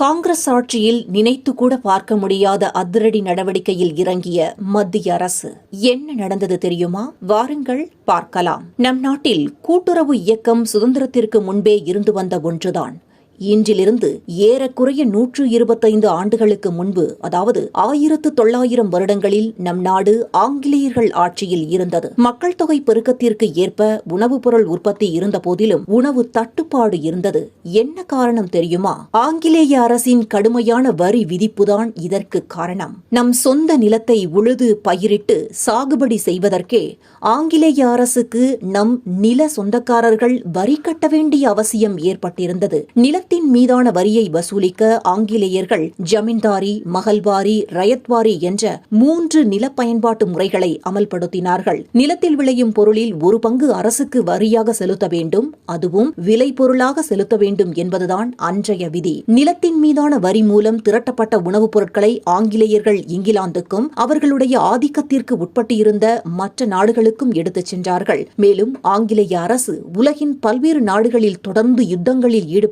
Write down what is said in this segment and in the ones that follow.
காங்கிரஸ் ஆட்சியில் நினைத்து கூட பார்க்க முடியாத அதிரடி நடவடிக்கையில் இறங்கிய மத்திய அரசு என்ன நடந்தது தெரியுமா? வாருங்கள் பார்க்கலாம். நம் நாட்டில் கூட்டுறவு இயக்கம் சுதந்திரத்திற்கு முன்பே இருந்து வந்த ஒன்றுதான். இன்றிலிருந்து ஏறக்குறைய நூற்று இருபத்தைந்து ஆண்டுகளுக்கு முன்பு அதாவது ஆயிரத்து தொள்ளாயிரம் வருடங்களில் நம் நாடு ஆங்கிலேயர்கள் ஆட்சியில் இருந்தது. மக்கள் தொகை பெருக்கத்திற்கு ஏற்ப உணவுப் பொருள் உற்பத்தி இருந்த போதிலும் உணவு தட்டுப்பாடு இருந்தது. என்ன காரணம் தெரியுமா? ஆங்கிலேய அரசின் கடுமையான வரி விதிப்புதான் இதற்கு காரணம். நம் சொந்த நிலத்தை உழுது பயிரிட்டு சாகுபடி செய்வதற்கே ஆங்கிலேய அரசுக்கு நம் நில சொந்தக்காரர்கள் வரி கட்ட வேண்டிய அவசியம் ஏற்பட்டிருந்தது. நில நிலத்தின் மீதான வரியை வசூலிக்க ஆங்கிலேயர்கள் ஜமீன்தாரி மகள்வாரி ரயத்வாரி என்ற மூன்று நில பயன்பாட்டு முறைகளை அமல்படுத்தினார்கள். நிலத்தில் விளையும் பொருளில் ஒரு பங்கு அரசுக்கு வரியாக செலுத்த வேண்டும் அதுவும் விலை பொருளாக செலுத்த வேண்டும் என்பதுதான் அன்றைய விதி. நிலத்தின் மீதான வரி மூலம் திரட்டப்பட்ட உணவுப் பொருட்களை ஆங்கிலேயர்கள் இங்கிலாந்துக்கும் அவர்களுடைய ஆதிக்கத்திற்கு உட்பட்டிருந்த மற்ற நாடுகளுக்கும் எடுத்துச் சென்றார்கள். மேலும் ஆங்கிலேய அரசு உலகின் பல்வேறு நாடுகளில் தொடர்ந்து யுத்தங்களில்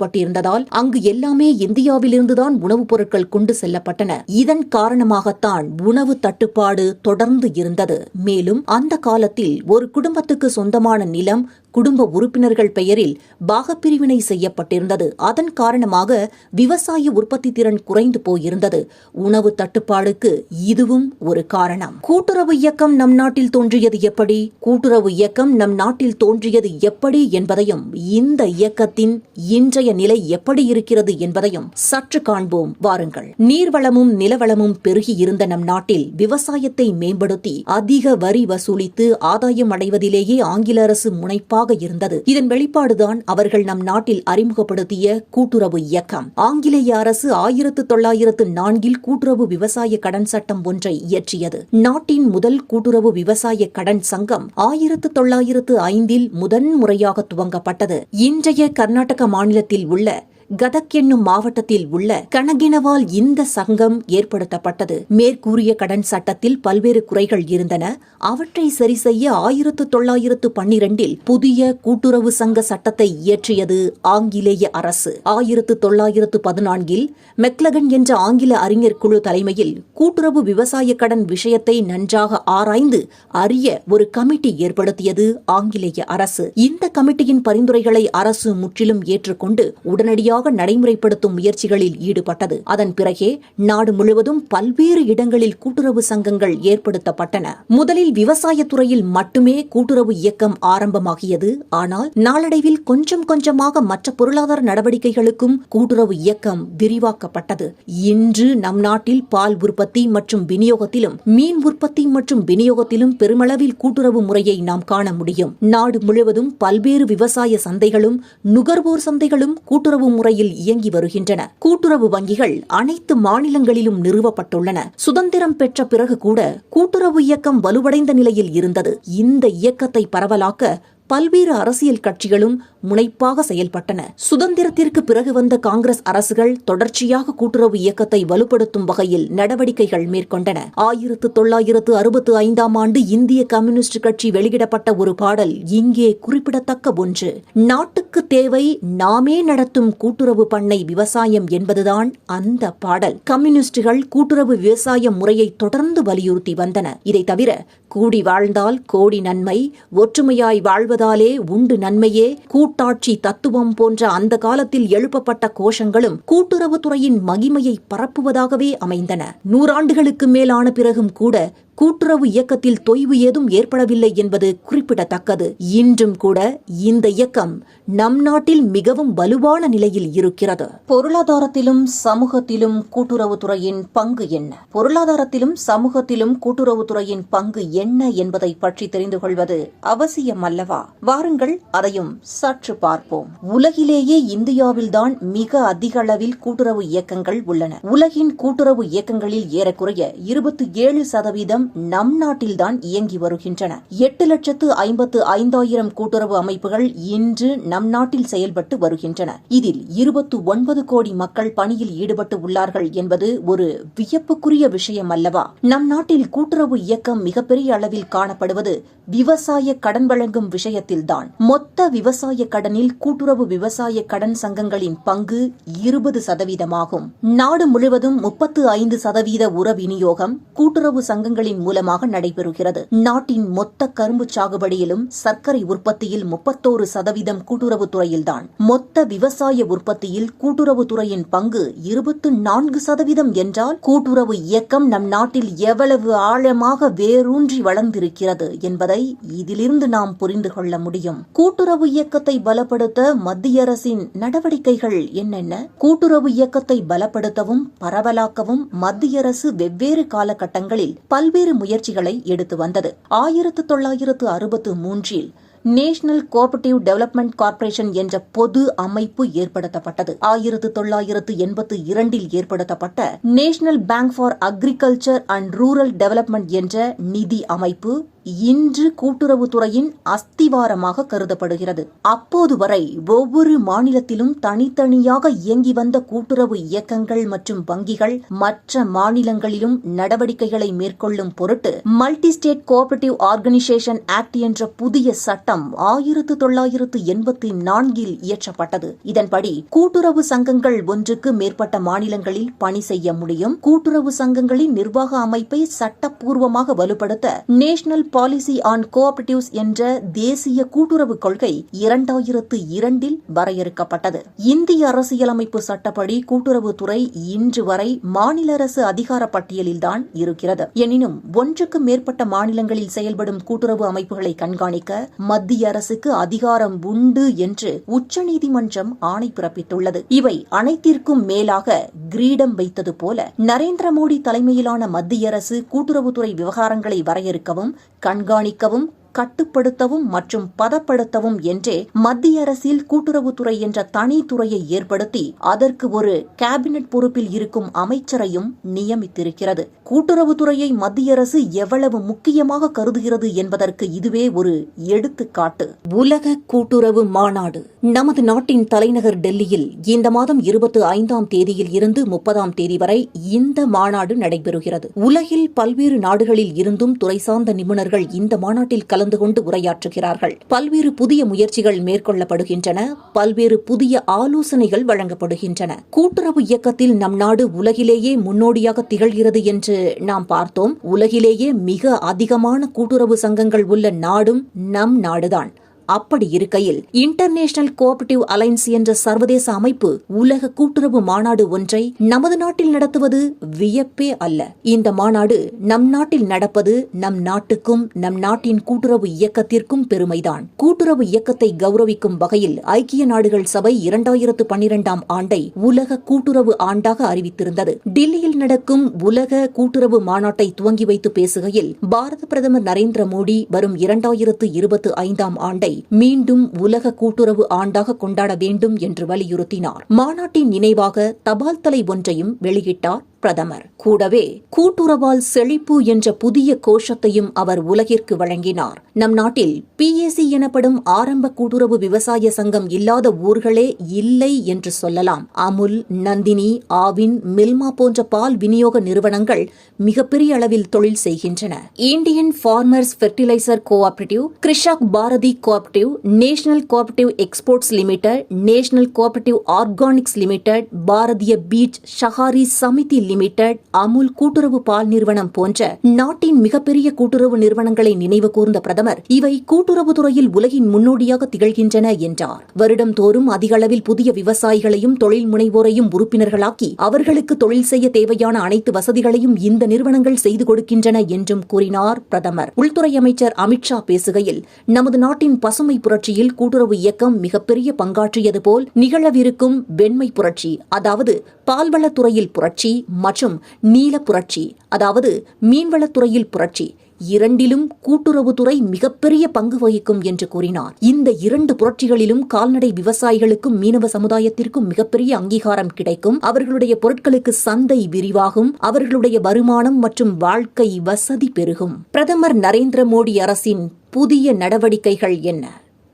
இருந்ததால் அங்கு எல்லாமே இந்தியாவிலிருந்துதான் உணவுப் பொருட்கள் கொண்டு செல்லப்பட்டன. இதன் காரணமாகத்தான் உணவு தட்டுப்பாடு தொடர்ந்து இருந்தது. மேலும் அந்த காலத்தில் ஒரு குடும்பத்துக்கு சொந்தமான நிலம் குடும்ப உறுப்பினர்கள் பெயரில் பாகப்பிரிவினை செய்யப்பட்டிருந்தது. அதன் காரணமாக விவசாய உற்பத்தி திறன் குறைந்து போயிருந்தது. உணவு தட்டுப்பாடுக்கு இதுவும் ஒரு காரணம். கூட்டுறவு இயக்கம் நம் நாட்டில் தோன்றியது எப்படி? கூட்டுறவு இயக்கம் நம் நாட்டில் தோன்றியது எப்படி என்பதையும் இந்த இயக்கத்தின் இன்றைய நிலை எப்படி இருக்கிறது என்பதையும் சற்று காண்போம். வாருங்கள். நீர்வளமும் நிலவளமும் பெருகி இருந்த நம் நாட்டில் விவசாயத்தை மேம்படுத்தி அதிக வரி வசூலித்து ஆதாயம் அடைவதிலேயே ஆங்கில அரசு முனைப்பாக இருந்தது. இதன் வெளிப்பாடுதான் அவர்கள் நம் நாட்டில் அறிமுகப்படுத்திய கூட்டுறவு இயக்கம். ஆங்கிலேய அரசு ஆயிரத்து தொள்ளாயிரத்து நான்கில் கூட்டுறவு விவசாய கடன் சட்டம் ஒன்றை இயற்றியது. நாட்டின் முதல் கூட்டுறவு விவசாய கடன் சங்கம் ஆயிரத்து தொள்ளாயிரத்து ஐந்தில் முதன் முறையாக துவங்கப்பட்டது. இன்றைய கர்நாடக மாநிலத்தில் உள்ள கதக் என்னும் மாவட்டத்தில் உள்ள கனகினவால் இந்த சங்கம் ஏற்படுத்தப்பட்டது. மேற்கூறிய கடன் சட்டத்தில் பல்வேறு குறைகள் இருந்தன. அவற்றை சரி செய்ய ஆயிரத்து தொள்ளாயிரத்து பன்னிரண்டில் புதிய கூட்டுறவு சங்க சட்டத்தை இயற்றியது ஆங்கிலேய அரசு. ஆயிரத்து தொள்ளாயிரத்து பதினான்கில் மெக்லகன் என்ற ஆங்கில அறிஞர் குழு தலைமையில் கூட்டுறவு விவசாய கடன் விஷயத்தை நன்றாக ஆராய்ந்து அறிய ஒரு கமிட்டி ஏற்படுத்தியது ஆங்கிலேய அரசு. இந்த கமிட்டியின் பரிந்துரைகளை அரசு முற்றிலும் ஏற்றுக்கொண்டு உடனடியாக முறையாக நடைமுறைப்படுத்தும் முயற்சிகளில் ஈடுபட்டது. அதன் பிறகே நாடு முழுவதும் பல்வேறு இடங்களில் கூட்டுறவு சங்கங்கள் ஏற்படுத்தப்பட்டன. முதலில் விவசாயத்துறையில் மட்டுமே கூட்டுறவு இயக்கம் ஆரம்பமாகியது. ஆனால் நாளடைவில் கொஞ்சம் கொஞ்சமாக மற்ற பொருளாதார நடவடிக்கைகளுக்கும் கூட்டுறவு இயக்கம் விரிவாக்கப்பட்டது. இன்று நம் நாட்டில் பால் உற்பத்தி மற்றும் விநியோகத்திலும் மீன் உற்பத்தி மற்றும் விநியோகத்திலும் பெருமளவில் கூட்டுறவு முறையை நாம் காண முடியும். நாடு முழுவதும் பல்வேறு விவசாய சந்தைகளும் நுகர்வோர் சந்தைகளும் கூட்டுறவு முறையில் இயங்கி வருகின்றன. கூட்டுறவு வங்கிகள் அனைத்து மாநிலங்களிலும் நிறுவப்பட்டுள்ளன. சுதந்திரம் பெற்ற பிறகு கூட கூட்டுறவு இயக்கம் வலுவடைந்த நிலையில் இருந்தது. இந்த இயக்கத்தை பரவலாக்க பல்வேறு அரசியல் கட்சிகளும் முனைப்பாக செயல்பட்டன. சுதந்திரத்திற்கு பிறகு வந்த காங்கிரஸ் அரசுகள் தொடர்ச்சியாக கூட்டுறவு இயக்கத்தை வலுப்படுத்தும் வகையில் நடவடிக்கைகள் மேற்கொண்டன. ஆயிரத்து தொள்ளாயிரத்து அறுபத்து ஐந்தாம் ஆண்டு இந்திய கம்யூனிஸ்ட் கட்சி வெளியிடப்பட்ட ஒரு பாடல் இங்கே குறிப்பிடத்தக்க ஒன்று. நாட்டுக்கு தேவை நாமே நடத்தும் கூட்டுறவு பண்ணை விவசாயம் என்பதுதான் அந்த பாடல். கம்யூனிஸ்டுகள் கூட்டுறவு விவசாய முறையை தொடர்ந்து வலியுறுத்தி வந்தன. இதை தவிர கூடி வாழ்ந்தால் கோடி நன்மை ஒற்றுமையாய் வாழ்வதாலே உண்டு நன்மையே. கூட்டாட்சி தத்துவம் போன்ற அந்த காலத்தில் எழுப்பப்பட்ட கோஷங்களும் கூட்டுறவுத்துறையின் மகிமையை பரப்புவதாகவே அமைந்தன. நூறாண்டுகளுக்கு மேலான பிறகும் கூட கூட்டுறவு இயக்கத்தில் தொய்வு ஏதும் ஏற்படவில்லை என்பது குறிப்பிடத்தக்கது. இன்றும் கூட இந்த இயக்கம் நம் நாட்டில் மிகவும் வலுவான நிலையில் இருக்கிறது. பொருளாதாரத்திலும் சமூகத்திலும் கூட்டுறவுத்துறையின் பங்கு என்ன? பொருளாதாரத்திலும் சமூகத்திலும் கூட்டுறவுத்துறையின் பங்கு என்ன என்பதை பற்றி தெரிந்து கொள்வது அவசியம் அல்லவா வாருங்கள் அதையும் சற்று பார்ப்போம். உலகிலேயே இந்தியாவில்தான் மிக அதிக அளவில் கூட்டுறவு இயக்கங்கள் உள்ளன. உலகின் கூட்டுறவு இயக்கங்களில் ஏறக்குறைய இருபத்தி ஏழு சதவீதம் நிறுவனம் நம் நாட்டில்தான் இயங்கி வருகின்றன. எட்டு லட்சத்து ஐம்பத்து ஐந்தாயிரம் கூட்டுறவு அமைப்புகள் இன்று நம் நாட்டில் செயல்பட்டு வருகின்றன. இதில் இருபத்து ஒன்பது கோடி மக்கள் பணியில் ஈடுபட்டு உள்ளார்கள் என்பது ஒரு வியப்புக்குரிய விஷயம் அல்லவா? நம் நாட்டில் கூட்டுறவு இயக்கம் மிகப்பெரிய அளவில் காணப்படுவது விவசாய கடன் வழங்கும் விஷயத்தில்தான். மொத்த விவசாய கடனில் கூட்டுறவு விவசாய கடன் சங்கங்களின் பங்கு இருபது சதவீதமாகும். நாடு முழுவதும் முப்பத்து ஐந்து சதவீத உர விநியோகம் கூட்டுறவு சங்கங்களின் மூலமாக நடைபெறுகிறது. நாட்டின் மொத்த கரும்பு சாகுபடியிலும் சர்க்கரை உற்பத்தியில் முப்பத்தோரு சதவீதம் கூட்டுறவுத்துறையில்தான் மொத்த விவசாய உற்பத்தியில் கூட்டுறவு துறையின் பங்கு இருபத்து நான்கு சதவீதம் என்றால் கூட்டுறவு இயக்கம் நம் நாட்டில் எவ்வளவு ஆழமாக வேரூன்றி வளர்ந்திருக்கிறது என்பதை இதிலிருந்து நாம் புரிந்து கொள்ள முடியும். கூட்டுறவு இயக்கத்தை பலப்படுத்த மத்திய அரசின் நடவடிக்கைகள் என்னென்ன? கூட்டுறவு இயக்கத்தை பலப்படுத்தவும் பரவலாக்கவும் மத்திய அரசு வெவ்வேறு காலகட்டங்களில் பல்வேறு முயற்சிகளை எடுத்து வந்தது. ஆயிரத்து தொள்ளாயிரத்து அறுபத்து மூன்றில் நேஷனல் கோஆபரேட்டிவ் டெவலப்மெண்ட் கார்ப்பரேஷன் என்ற பொது அமைப்பு ஏற்படுத்தப்பட்டது. ஆயிரத்து தொள்ளாயிரத்து எண்பத்து இரண்டில் ஏற்படுத்தப்பட்ட national bank for agriculture and rural development என்ற நிதி அமைப்பு இன்று கூட்டுறவுத்துறையின் அஸ்திவாரமாக கருதப்படுகிறது. அப்போது வரை ஒவ்வொரு மாநிலத்திலும் தனித்தனியாக இயங்கி வந்த கூட்டுறவு இயக்கங்கள் மற்றும் வங்கிகள் மற்ற மாநிலங்களிலும் நடவடிக்கைகளை மேற்கொள்ளும் பொருட்டு multi state cooperative organisation act என்ற புதிய சட்டம் ஆயிரத்து தொள்ளாயிரத்து எண்பத்தி நான்கில் இயற்றப்பட்டது. இதன்படி கூட்டுறவு சங்கங்கள் ஒன்றுக்கு மேற்பட்ட மாநிலங்களில் பணி செய்ய முடியும். கூட்டுறவு சங்கங்களின் நிர்வாக அமைப்பை சட்டப்பூர்வமாக வலுப்படுத்த நேஷனல் பாலிசி ஆன் கோஆபரேட்டிவ்ஸ் என்ற தேசிய கூட்டுறவு கொள்கை இரண்டாயிரத்து இரண்டில் வரையறுக்கப்பட்டது. இந்திய அரசியலமைப்பு சட்டப்படி கூட்டுறவுத்துறை இன்று வரை மாநில அரசு அதிகார பட்டியலில்தான் இருக்கிறது. எனினும் ஒன்றுக்கு மேற்பட்ட மாநிலங்களில் செயல்படும் கூட்டுறவு அமைப்புகளை கண்காணிக்க மத்திய அரசுக்கு அதிகாரம் உண்டு என்று உச்சநீதிமன்றம் ஆணை பிறப்பித்துள்ளது. இவை அனைத்திற்கும் மேலாக கிரீடம் வைத்தது போல நரேந்திர மோடி தலைமையிலான மத்திய அரசு கூட்டுறவுத்துறை விவகாரங்களை வரையறுக்கவும் கண்காணிக்கவும் கட்டுப்படுத்தவும் மற்றும் பதப்படுத்தவும் என்றே மத்திய அரசில் கூட்டுறவுத்துறை என்ற தனி துறையை ஏற்படுத்தி அதற்கு ஒரு கேபினெட் பொறுப்பில் இருக்கும் அமைச்சரையும் நியமித்திருக்கிறது. கூட்டுறவுத்துறையை மத்திய அரசு எவ்வளவு முக்கியமாக கருதுகிறது என்பதற்கு இதுவே ஒரு எடுத்துக்காட்டு. உலக கூட்டுறவு மாநாடு. நமது நாட்டின் தலைநகர் டெல்லியில் இந்த மாதம் இருபத்தி ஐந்தாம் தேதியில் இருந்து முப்பதாம் தேதி வரை இந்த மாநாடு நடைபெறுகிறது. உலகில் பல்வேறு நாடுகளில் இருந்தும் துறை சார்ந்த நிபுணர்கள் இந்த மாநாட்டில் கலந்து கொண்டு உரையாற்றுகிறார்கள். பல்வேறு புதிய முயற்சிகள் மேற்கொள்ளப்படுகின்றன. பல்வேறு புதிய ஆலோசனைகள் வழங்கப்படுகின்றன. கூட்டுறவு இயக்கத்தில் நம் நாடு உலகிலேயே முன்னோடியாக திகழ்கிறது என்று நாம் பார்த்தோம். உலகிலேயே மிக அதிகமான கூட்டுறவு சங்கங்கள் உள்ள நாடும் நம் நாடுதான். அப்படி இருக்கையில் இன்டர்நேஷனல் கோஆபரேட்டிவ் அலைன்ஸ் என்ற சர்வதேச அமைப்பு உலக கூட்டுறவு மாநாடு ஒன்றை நமது நாட்டில் நடத்துவது வியப்பே அல்ல. இந்த மாநாடு நம் நாட்டில் நடப்பது நம் நாட்டுக்கும் நம் நாட்டின் கூட்டுறவு இயக்கத்திற்கும் பெருமைதான். கூட்டுறவு இயக்கத்தை கௌரவிக்கும் வகையில் ஐக்கிய நாடுகள் சபை இரண்டாயிரத்து பன்னிரெண்டாம் ஆண்டை உலக கூட்டுறவு ஆண்டாக அறிவித்திருந்தது. டெல்லியில் நடக்கும் உலக கூட்டுறவு மாநாட்டை துவங்கி வைத்து பேசுகையில் பாரத பிரதமர் நரேந்திர மோடி வரும் இரண்டாயிரத்து இருபத்தி ஐந்தாம் ஆண்டை மீண்டும் உலக கூட்டுறவு ஆண்டாக கொண்டாட வேண்டும் என்று வலியுறுத்தினார். மாநாட்டின் நினைவாக தபால் தலை ஒன்றையும் வெளியிட்டார் பிரதமர். கூடவே கூட்டுறவால் செழிப்பு என்ற புதிய கோஷத்தையும் அவர் உலகிற்கு வழங்கினார். நம் நாட்டில் பிஏசி எனப்படும் ஆரம்ப கூட்டுறவு விவசாய சங்கம் இல்லாத ஊர்களே இல்லை என்று சொல்லலாம். அமுல் நந்தினி ஆவின் மில்மா போன்ற பால் விநியோக நிறுவனங்கள் மிகப்பெரிய அளவில் தொழில் செய்கின்றன. Indian farmers fertiliser cooperative Krishak Bharati cooperative national cooperative exports limited national cooperative organics limited Bharatiya Beej Sahakari Samiti limited Amul கூட்டுறவு பால் நிறுவனம் போன்ற நாட்டின் மிகப்பெரிய கூட்டுறவு நிறுவனங்களை நினைவு கூர்ந்த பிரதமர் இவை கூட்டுறவு துறையில் உலகின் முன்னோடியாக திகழ்கின்றன என்றார். வருடம்தோறும் அதிக அளவில் புதிய விவசாயிகளையும் தொழில் முனைவோரையும் உறுப்பினர்களாக்கி அவர்களுக்கு தொழில் செய்ய தேவையான அனைத்து வசதிகளையும் இந்த நிறுவனங்கள் செய்து கொடுக்கின்றன என்றும் கூறினார் பிரதமர். உள்துறை அமைச்சர் அமித்ஷா பேசுகையில் நமது நாட்டின் பசுமை புரட்சியில் கூட்டுறவு இயக்கம் மிகப்பெரிய பங்காற்றியது போல் நிகழவிருக்கும் வெண்மை புரட்சி அதாவது பால்வளத்துறையில் புரட்சி மற்றும் நீல புரட்சி அதாவது மீன்வளத்துறையில் புரட்சி இரண்டிலும் கூட்டுறவுத்துறை மிகப்பெரிய பங்கு வகிக்கும் என்று கூறினார். இந்த இரண்டு புரட்சிகளிலும் கால்நடை விவசாயிகளுக்கும் மீனவ சமுதாயத்திற்கும் மிகப்பெரிய அங்கீகாரம் கிடைக்கும். அவர்களுடைய பொருட்களுக்கு சந்தை விரிவாகும். அவர்களுடைய வருமானம் மற்றும் வாழ்க்கை வசதி பெருகும். பிரதமர் நரேந்திர மோடி அரசின் புதிய நடவடிக்கைகள் என்ன?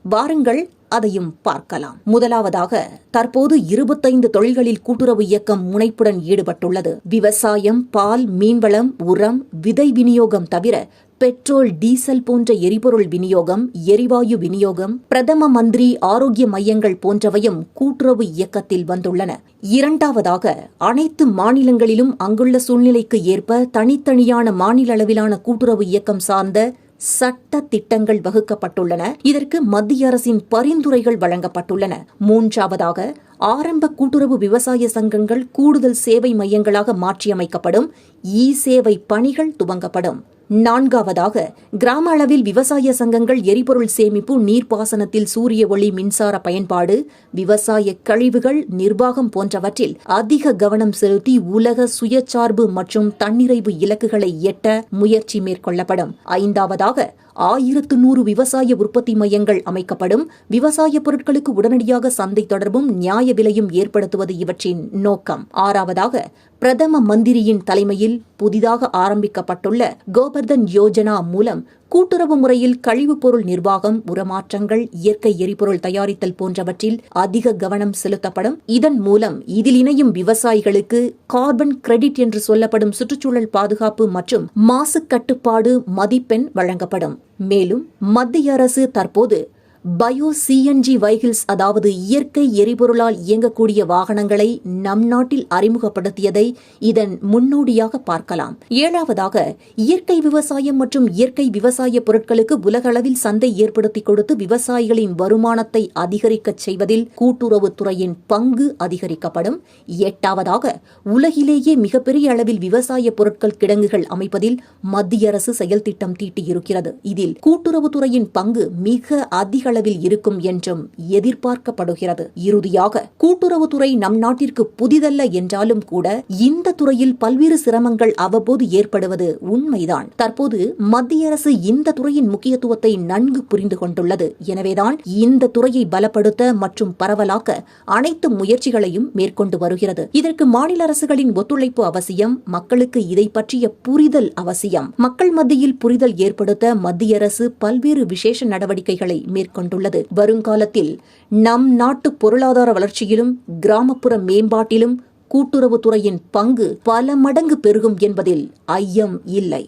வாருங்கள் அதையும் பார்க்கலாம். முதலாவதாக தற்போது இருபத்தைந்து தொழில்களில் கூட்டுறவு இயக்கம் முனைப்புடன் ஈடுபட்டுள்ளது. விவசாயம் பால் மீன்வளம் உரம் விதை விநியோகம் தவிர பெட்ரோல் டீசல் போன்ற எரிபொருள் விநியோகம் எரிவாயு விநியோகம் பிரதம மந்திரி ஆரோக்கிய மையங்கள் போன்றவையும் கூட்டுறவு இயக்கத்தில் வந்துள்ளன. இரண்டாவதாக அனைத்து மாநிலங்களிலும் அங்குள்ள சூழ்நிலைக்கு ஏற்ப தனித்தனியான மாநில அளவிலான கூட்டுறவு இயக்கம் சார்ந்த சட்ட திட்டங்கள் வகுக்கப்பட்டுள்ளன. இதற்கு மத்திய அரசின் பரிந்துரைகள் வழங்கப்பட்டுள்ளன. மூன்றாவதாக ஆரம்ப கூட்டுறவு விவசாய சங்கங்கள் கூடுதல் சேவை மையங்களாக மாற்றியமைக்கப்படும். இ சேவை பணிகள் துவங்கப்படும். நான்காவதாக கிராம அளவில் விவசாய சங்கங்கள் எரிபொருள் சேமிப்பு நீர்ப்பாசனத்தில் சூரிய ஒளி மின்சார பயன்பாடு விவசாய கழிவுகள் நிர்வாகம் போன்றவற்றில் அதிக கவனம் செலுத்தி உலக சுயசார்பு மற்றும் தன்னிறைவு இலக்குகளை எட்ட முயற்சி மேற்கொள்ளப்படும். ஐந்தாவதாக ஆயிரத்து நூறு விவசாய உற்பத்தி மையங்கள் அமைக்கப்படும். விவசாய பொருட்களுக்கு உடனடியாக சந்தை தொடர்பும் நியாய விலையும் ஏற்படுத்துவது இவற்றின் நோக்கம். ஆறாவதாக பிரதம மந்திரியின் தலைமையில் புதிதாக ஆரம்பிக்கப்பட்டுள்ள கோபர்தன் யோஜனா மூலம் கூட்டுறவு முறையில் கழிவுப் பொருள் நிர்வாகம் உரமாற்றங்கள் இயற்கை எரிபொருள் தயாரித்தல் போன்றவற்றில் அதிக கவனம் செலுத்தப்படும். இதன் மூலம் இதில் இணையும் விவசாயிகளுக்கு கார்பன் கிரெடிட் என்று சொல்லப்படும் சுற்றுச்சூழல் பாதுகாப்பு மற்றும் மாசு கட்டுப்பாடு மதிப்பெண் வழங்கப்படும். மேலும் மத்திய அரசு தற்போது பயோ சிஎன்ஜி வைகிள்ஸ் அதாவது இயற்கை எரிபொருளால் இயங்கக்கூடிய வாகனங்களை நம் நாட்டில் அறிமுகப்படுத்தியதை இதன் முன்னோடியாக பார்க்கலாம். ஏழாவதாக இயற்கை விவசாயம் மற்றும் இயற்கை விவசாய பொருட்களுக்கு உலகளவில் சந்தை ஏற்படுத்தி கொடுத்து விவசாயிகளின் வருமானத்தை அதிகரிக்கச் செய்வதில் கூட்டுறவுத்துறையின் பங்கு அதிகரிக்கப்படும். எட்டாவதாக உலகிலேயே மிகப்பெரிய அளவில் விவசாய பொருட்கள் கிடங்குகள் அமைப்பதில் மத்திய அரசு செயல் திட்டம் தீட்டியிருக்கிறது. இதில் கூட்டுறவுத்துறையின் பங்கு மிக அதிக அளவில் இருக்கும் என்றும் எதிர்பார்க்கப்படுகிறது. இறுதியாக கூட்டுறவுத்துறை நம் நாட்டிற்கு புதிதல்ல என்றாலும் கூட இந்த துறையில் பல்வேறு சிரமங்கள் அவ்வப்போது ஏற்படுவது உண்மைதான். தற்போது மத்திய அரசு இந்த துறையின் முக்கியத்துவத்தை நன்கு புரிந்து கொண்டுள்ளது. எனவேதான் இந்த துறையை பலப்படுத்த மற்றும் பரவலாக்க அனைத்து முயற்சிகளையும் மேற்கொண்டு வருகிறது. இதற்கு மாநில அரசுகளின் ஒத்துழைப்பு அவசியம் மக்களுக்கு இதை பற்றிய புரிதல் அவசியம். மக்கள் மத்தியில் புரிதல் ஏற்படுத்த மத்திய அரசு பல்வேறு விசேஷ நடவடிக்கைகளை மேற்கொண்டு கொண்டுள்ளது. வருங்காலத்தில் நம் நாட்டு பொருளாதார வளர்ச்சியிலும் கிராமப்புற மேம்பாட்டிலும் கூட்டுறவுத்துறையின் பங்கு பல மடங்கு பெருகும் என்பதில் ஐயம் இல்லை.